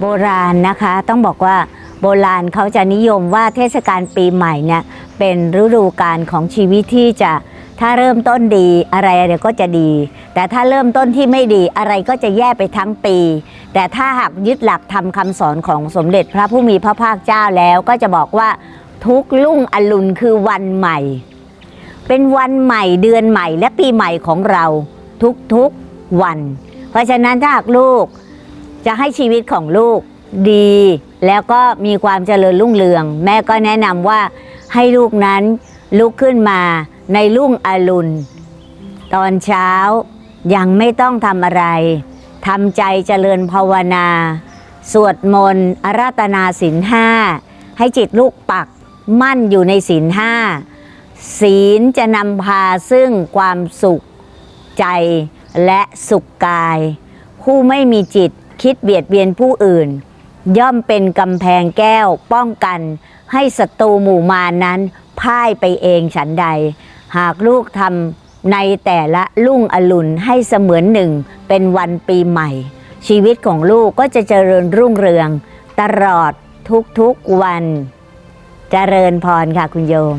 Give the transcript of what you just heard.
โบราณนะคะต้องบอกว่าโบราณเขาจะนิยมว่าเทศกาลปีใหม่เนี่ยเป็นฤดูกาลของชีวิตที่จะถ้าเริ่มต้นดีอะไรอะไรก็จะดี แต่ถ้าเริ่มต้นที่ไม่ดีอะไรก็จะแย่ไปทั้งปี แต่ถ้าหากยึดหลักทำคำสอนของสมเด็จพระผู้มีพระภาคเจ้าแล้วก็จะบอกว่าทุกลุ่งอรุณคือวันใหม่ เป็นวันใหม่เดือนใหม่และปีใหม่ของเราทุกๆวัน เพราะฉะนั้นถ้าหากลูก จะให้ชีวิตของลูกดี แล้วก็มีความเจริญรุ่งเรือง แม่ก็แนะนำว่าให้ลูกนั้นลุกขึ้นมาในรุ่งอรุณ ตอนเช้ายังไม่ต้องทำอะไรทำใจเจริญภาวนา สวดมนต์อาราธนาศีลห้าให้จิตลูกปักมั่นอยู่ในศีลห้าศีลจะนำพาซึ่งความสุขใจและสุขกาย ผู้ไม่มีจิต คิดเบียดเบียนผู้อื่น ย่อมเป็นกำแพงแก้วป้องกัน ให้ศัตรูหมู่มารนนั้นพ่ายไปเองฉันใด หากลูกทำในแต่ละลุ่งอรุณให้เสมือนหนึ่งเป็นวันปีใหม่ ชีวิตของลูกก็จะเจริญรุ่งเรือง ตลอดทุกๆวัน เจริญพรค่ะคุณโยม